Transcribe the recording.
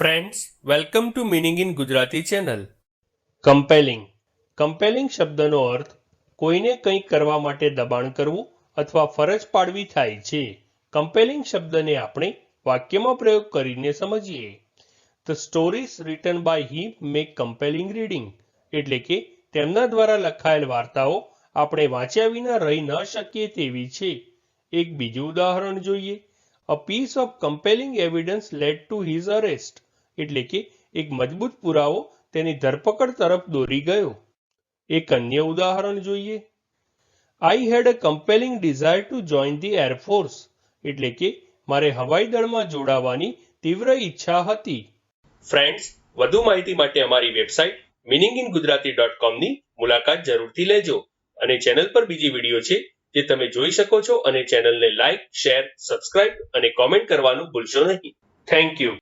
Friends welcome to meaning in Gujarati channel compelling compelling શબ્દનો અર્થ, કોઈને કંઈક કરવા માટે દબાણ કરવું અથવા ફરજ પાડવી થાય છે. કમ્પેલિંગ શબ્દને આપણે વાક્યમાં પ્રયોગ કરીને સમજીએ. The stories written by him make compelling reading એટલે કે, તેમના દ્વારા લખાયેલ વાર્તાઓ આપણે વાંચ્યા વિના રહી ન શકીએ તેવી છે. એક બીજું ઉદાહરણ જોઈએ. A piece of compelling evidence led to his arrest એટલે કે એક મજબૂત પુરાવો તેની ધરપકડ તરફ દોરી ગયો. એક અન્ય ઉદાહરણ જોઈએ. I had a compelling desire to join the air force એટલે કે મારે હવાઈ દળમાં જોડાવાની તીવ્ર ઈચ્છા હતી. ફ્રેન્ડ્સ વધુ માહિતી માટે અમારી website meaning in Gujarati dot કોમની મુલાકાત જરૂરથી લેજો અને ચેનલ પર બીજી વીડિયો છે જે તમે જોઈ શકો છો અને ચેનલને લાઇક શેર સબસ્ક્રાઇબ અને કોમેન્ટ કરવાનું ભૂલશો નહીં. Thank you